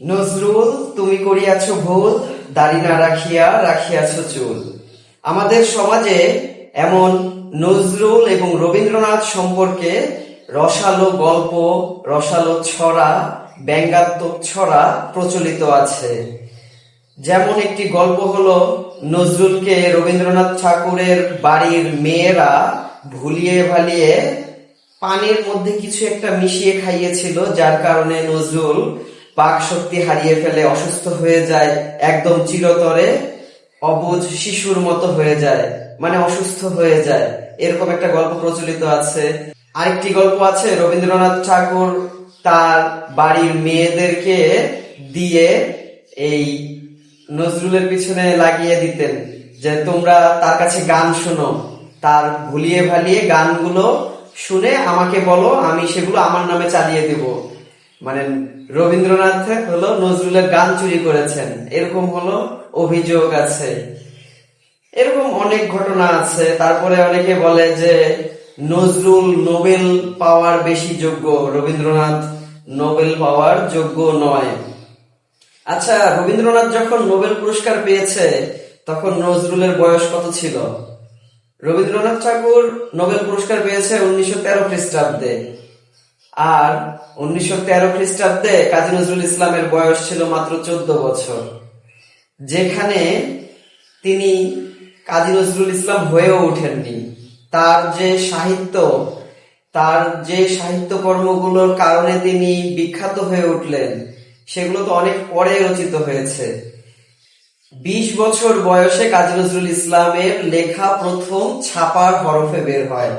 নজরুল, তুমি করিয়াছ ভুল, দাড়ি না রাখিয়া রাখিয়াছ চুল। আমাদের সমাজে এমন নজরুল এবং রবীন্দ্রনাথ সম্পর্কে রসালো গল্প, রসালো ছড়া, ব্যঙ্গাত্মক ছড়া প্রচলিত আছে। যেমন একটি গল্প হলো, নজরুলকে রবীন্দ্রনাথ ঠাকুরের বাড়ির মেয়েরা ভুলিয়ে ভালিয়ে পানির মধ্যে কিছু একটা মিশিয়ে খাইয়েছিল, যার কারণে নজরুল পাক শক্তি হারিয়ে ফেলে, অসুস্থ হয়ে যায়, একদম চিরতরে অবুঝ শিশুর মতো হয়ে যায় মানে অসুস্থ হয়ে যায়। এরকম একটা গল্প প্রচলিত আছে। আরেকটি গল্প আছে, রবীন্দ্রনাথ ঠাকুর তার বাড়ির মেয়েদেরকে দিয়ে এই নজরুলের পিছনে লাগিয়ে দিতেন যে, তোমরা তার কাছে গান শোনো। তার ভুলিয়ে ভালিয়ে গানগুলো শুনে আমাকে বলো, আমি সেগুলো আমার নামে চালিয়ে দেব। মানে রবীন্দ্রনাথ হলো নজরুলের গান চুরি করেছেন। এরকম হলো অভিযোগ আছে। এরকম অনেক ঘটনা আছে। তারপরে অনেকে বলে যে নজরুল নোবেল পাওয়ার বেশি যোগ্য। রবীন্দ্রনাথ নোবেল পাওয়ার যোগ্য নয়। আচ্ছা রবীন্দ্রনাথ যখন নোবেল পুরস্কার পেয়েছে, তখন নজরুলের বয়স কত ছিল? রবীন্দ্রনাথ ঠাকুর নোবেল পুরস্কার পেয়েছে উনিশশো তেরো খ্রিস্টাব্দে। আর উনিশশো তেরো খ্রিস্টাব্দে কাজী নজরুল ইসলামের বয়স ছিল মাত্র চোদ্দ বছর। যেখানে তিনি কাজী নজরুল ইসলাম হয়েও ওঠেননি। তার যে সাহিত্য, তার যে সাহিত্য কর্মগুলোর কারণে তিনি বিখ্যাত হয়ে উঠলেন, সেগুলো তো অনেক পরে রচিত হয়েছে। বিশ বছর বয়সে কাজী নজরুল ইসলামের লেখা প্রথম ছাপার হরফে বের হয়।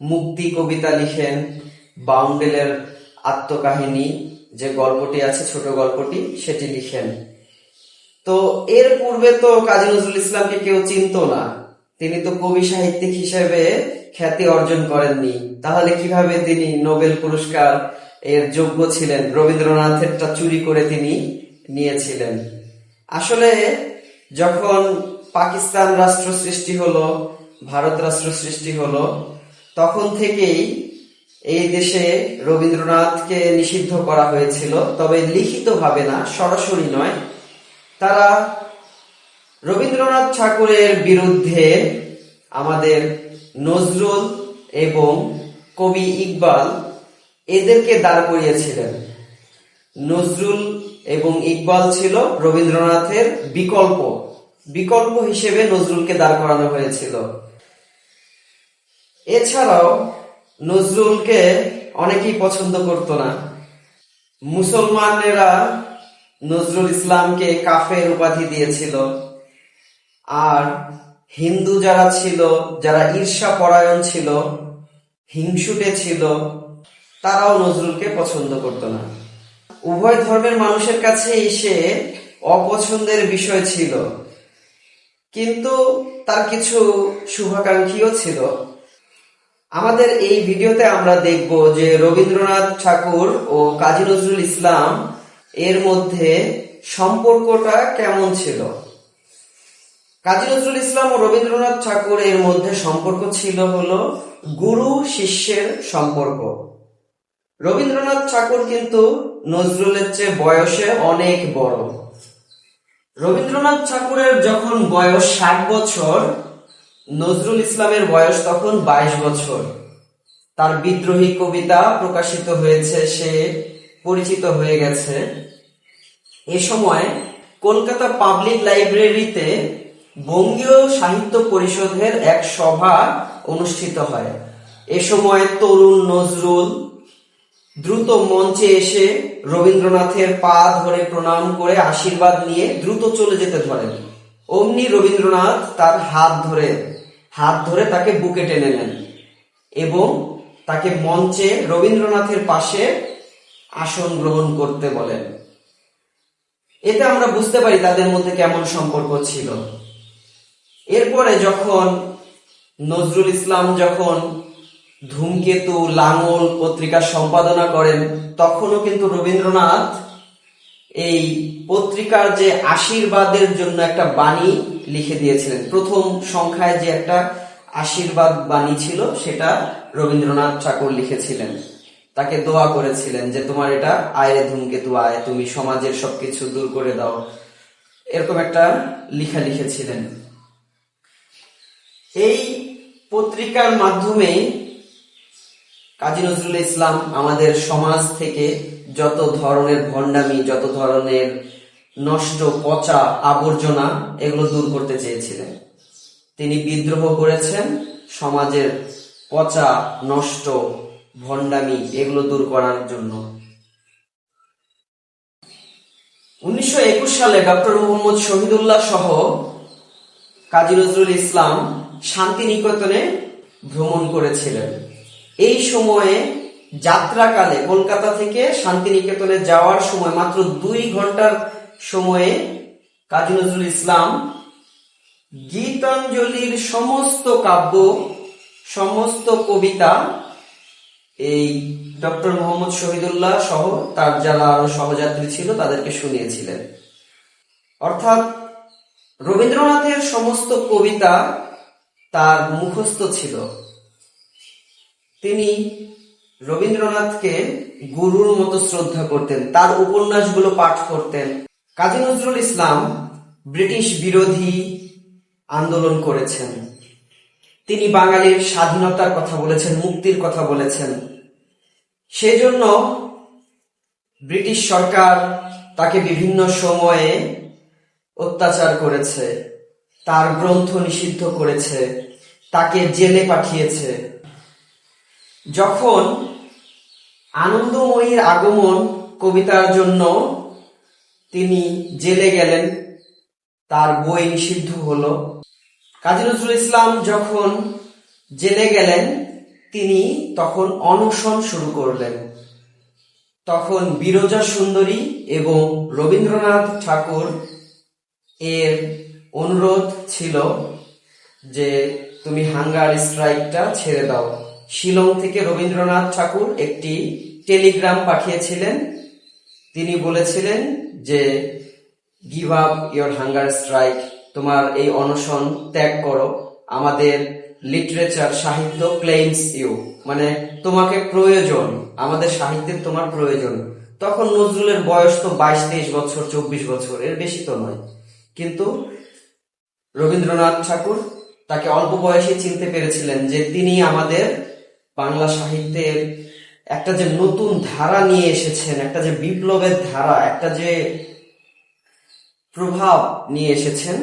মুক্তি কবিতা লিখেন বাউন্ডেলের আত্মকাহিনী যে গল্পটি আছে, ছোট গল্পটি, সেটি লিখেন। তো এর পূর্বে তো কাজী নজরুল ইসলামকে কেউ চিনতো না। তিনি তো কবি সাহিত্যিক হিসেবে খ্যাতি অর্জন করেননি। তাহলে কীভাবে তিনি নোবেল পুরস্কার এর যোগ্য ছিলেন? রবীন্দ্রনাথেরটা চুরি করে তিনি নিয়েছিলেন। আসলে যখন পাকিস্তান রাষ্ট্র সৃষ্টি হলো, ভারত রাষ্ট্র সৃষ্টি হলো, তখন থেকেই এই দেশে রবীন্দ্রনাথকে নিষিদ্ধ করা হয়েছিল, তবে লিখিত লিখিতভাবে না, সরাসরি নয়। তারা রবীন্দ্রনাথ ঠাকুরের বিরুদ্ধে আমাদের নজরুল এবং কবি ইকবাল এদেরকে দাঁড় করিয়েছিলেন। নজরুল এবং ইকবাল ছিল রবীন্দ্রনাথের বিকল্প। বিকল্প হিসেবে নজরুলকে দাঁড় করানো হয়েছিল। এছাড়াও নজরুলকে অনেকেই পছন্দ করত না। মুসলমানেরা নজরুল ইসলামকে কাফের উপাধি দিয়েছিল। আর হিন্দু যারা ছিল, যারা ঈর্ষা পরায়ণ ছিল, হিংসুটে ছিল, তারাও নজরুলকে পছন্দ করত না। উভয় ধর্মের মানুষের কাছে এসে অপছন্দের বিষয় ছিল। কিন্তু তার কিছু শুভাকাঙ্ক্ষীও ছিল। আমাদের এই ভিডিওতে আমরা দেখব যে রবীন্দ্রনাথ ঠাকুর ও কাজী নজরুল ইসলাম এর মধ্যে সম্পর্কটা কেমন ছিল? কাজী নজরুল ইসলাম ও রবীন্দ্রনাথ ঠাকুর এর মধ্যে সম্পর্ক ছিল হলো গুরু শিষ্যের সম্পর্ক। রবীন্দ্রনাথ ঠাকুর কিন্তু নজরুলের চেয়ে বয়সে অনেক বড়। রবীন্দ্রনাথ ঠাকুরের যখন বয়স ষাট বছর নজরুল ইসলামের বয়স তখন বাইশ বছর। তার বিদ্রোহী কবিতা প্রকাশিত হয়েছে, সে পরিচিত হয়ে গেছে। এ সময় কলকাতা পাবলিক লাইব্রেরিতে বঙ্গীয় সাহিত্য পরিষদের এক সভা অনুষ্ঠিত হয়। এ সময় তরুণ নজরুল দ্রুত মঞ্চে এসে রবীন্দ্রনাথের পা ধরে প্রণাম করে আশীর্বাদ নিয়ে দ্রুত চলে যেতে ধরেন। অমনি রবীন্দ্রনাথ তার হাত ধরে হাত ধরে তাকে বুকে টেনে নেন এবং তাকে মঞ্চে রবীন্দ্রনাথের পাশে আসন গ্রহণ করতে বলেন। এতে আমরা বুঝতে পারি তাদের মধ্যে কেমন সম্পর্ক ছিল। এরপরে যখন নজরুল ইসলাম যখন ধূমকেতু, লাঙল পত্রিকা সম্পাদনা করেন, তখনও কিন্তু রবীন্দ্রনাথ এই পত্রিকার যে আশীর্বাদের জন্য একটা বাণী লিখে দিয়েছিলেন। প্রথম সংখ্যায় যে একটা আশীর্বাদ বাণী ছিল, সেটা রবীন্দ্রনাথ ঠাকুর লিখেছিলেন। তাকে দোয়া করেছিলেন যে, তোমার এটা আয় ধূমকেতু আয়, তুমি সমাজের সবকিছু দূর করে দাও। এরকম একটা লিখা লিখেছিলেন। এই পত্রিকার মাধ্যমে কাজী নজরুল ইসলাম আমাদের সমাজ থেকে যত ধরনের ভণ্ডামি, যত ধরনের নষ্ট, পচা আবর্জনা এগুলো দূর করতে চেয়েছিলেন। তিনি বিদ্রোহ করেছেন, সমাজের পচা, নষ্ট, ভণ্ডামি এগুলো দূর করার জন্য। উনিশশো একুশ সালে ডক্টর মোহাম্মদ শহীদুল্লাহ সহ কাজী নজরুল ইসলাম শান্তিনিকেতনে ভ্রমণ করেছিলেন। এই সময়ে যাত্রাকালে কলকাতা থেকে শান্তিনিকেতনে যাওয়ার সময় মাত্র দুই ঘণ্টার সময়ে কাজী নজরুল ইসলাম গীতাঞ্জলির সমস্ত কাব্য, সমস্ত কবিতা এই ডক্টর মোহাম্মদ শহীদুল্লাহ সহ তার যারা আরও সহযাত্রী ছিল তাদেরকে শুনিয়েছিলেন। অর্থাৎ রবীন্দ্রনাথের সমস্ত কবিতা তার মুখস্থ ছিল। তিনি রবীন্দ্রনাথকে গুরুর মতো শ্রদ্ধা করতেন, তার উপন্যাসগুলো পাঠ করতেন। কাজী নজরুল ইসলাম ব্রিটিশ বিরোধী আন্দোলন করেছেন। তিনি বাঙালির স্বাধীনতার কথা বলেছেন, মুক্তির কথা বলেছেন। সেজন্য ব্রিটিশ সরকার তাকে বিভিন্ন সময়ে অত্যাচার করেছে, তার গ্রন্থ নিষিদ্ধ করেছে, তাকে জেলে পাঠিয়েছে। যখন আনন্দময়ীর আগমন কবিতার জন্য তিনি জেলে গেলেন। তার বই নিষিদ্ধ হল। কাজী নজরুল ইসলাম যখন জেলে গেলেন, তিনি তখন অনশন শুরু করলেন। তখন বিরজা সুন্দরী এবং রবীন্দ্রনাথ ঠাকুর এর অনুরোধ ছিল যে, তুমি হাঙ্গার স্ট্রাইকটা ছেড়ে দাও। শিলং থেকে রবীন্দ্রনাথ ঠাকুর একটি টেলিগ্রাম পাঠিয়েছিলেন তিনি বলেছিলেন যে give up your hunger strike তোমার এই অনশন ত্যাগ করো। আমাদের লিটারেচার সাহিত্য ক্লেইমস ইউ মানে তোমাকে প্রয়োজন, আমাদের সাহিত্যের তোমার প্রয়োজন। তখন নজরুলের বয়স তো বাইশ, তেইশ বছর, চব্বিশ বছর, এর বেশি তো নয়। কিন্তু রবীন্দ্রনাথ ঠাকুর তাকে অল্প বয়সে চিনতে পেরেছিলেন যে, তিনি আমাদের বাংলা সাহিত্যের একটা যে নতুন ধারা নিয়ে এসেছেন, একটা যে বিপ্লবের ধারা, একটা যে প্রভাব নিয়ে এসেছেন,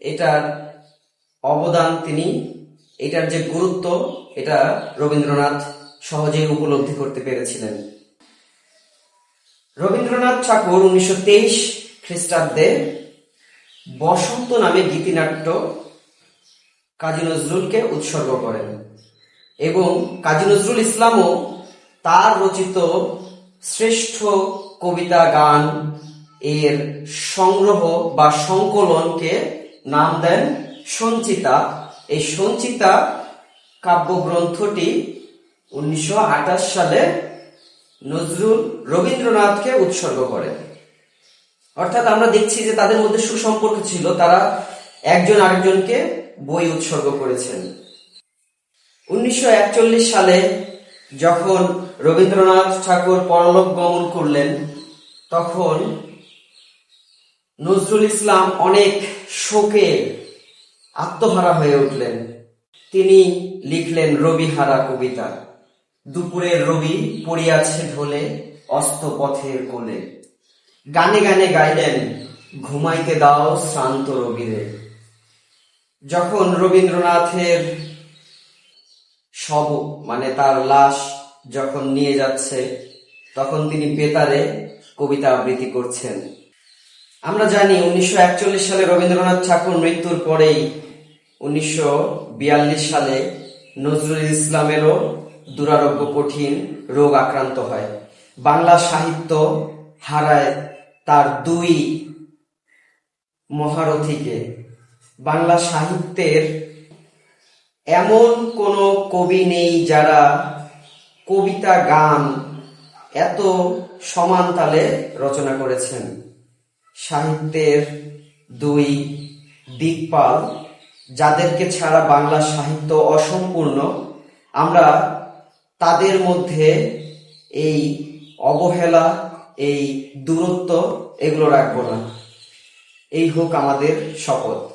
এটার অবদান তিনি, এটার যে গুরুত্ব, এটা রবীন্দ্রনাথ সহজেই উপলব্ধি করতে পেরেছিলেন। রবীন্দ্রনাথ ঠাকুর উনিশশো তেইশ খ্রিস্টাব্দে বসন্ত নামে গীতিনাট্য কাজী নজরুলকে উৎসর্গ করেন এবং কাজী নজরুল ইসলামও তার রচিত শ্রেষ্ঠ কবিতা গান এর সংগ্রহ বা সংকলনকে নাম দেন সঞ্চিতা। এই সঞ্চিতা কাব্যগ্রন্থটি উনিশশো আটাশ সালে নজরুল রবীন্দ্রনাথকে উৎসর্গ করেন অর্থাৎ আমরা দেখছি যে তাদের মধ্যে সুসম্পর্ক ছিল, তারা একজন আরেকজনকে বই উৎসর্গ করেছেন। উনিশশো একচল্লিশ সালে যখন রবীন্দ্রনাথ ঠাকুর পরলোক গমন করলেন, তখন নজরুল ইসলাম অনেক শোকে আত্মহারা হয়ে উঠলেন। তিনি লিখলেন রবিহারা কবিতা দুপুরের রবি পড়িয়াছে ঢোলে, অস্ত পথের কোলে। গানে গানে গাইলেন, ঘুমাইতে দাও শ্রান্ত রবিরে। যখন রবীন্দ্রনাথের শব মানে তার লাশ যখন নিয়ে যাচ্ছে, তখন তিনি বেতারে কবিতা আবৃত্তি করছেন। আমরা জানি উনিশশো একচল্লিশ সালে রবীন্দ্রনাথ ঠাকুর মৃত্যুর পরেই উনিশশো বিয়াল্লিশ সালে নজরুল ইসলামেরও দুরারোগ্য কঠিন রোগ আক্রান্ত হয়। বাংলা সাহিত্য হারায় তার দুই মহারথীকে। বাংলা সাহিত্যের এমন কোন কবি নেই যারা কবিতা গান এত সমান তালে রচনা করেছেন। সাহিত্যের দুই দিকপাল, যাদেরকে ছাড়া বাংলা সাহিত্য অসম্পূর্ণ, আমরা তাদের মধ্যে এই অবহেলা, এই দূরত্ব এগুলো রাখব না। এই হোক আমাদের শপথ।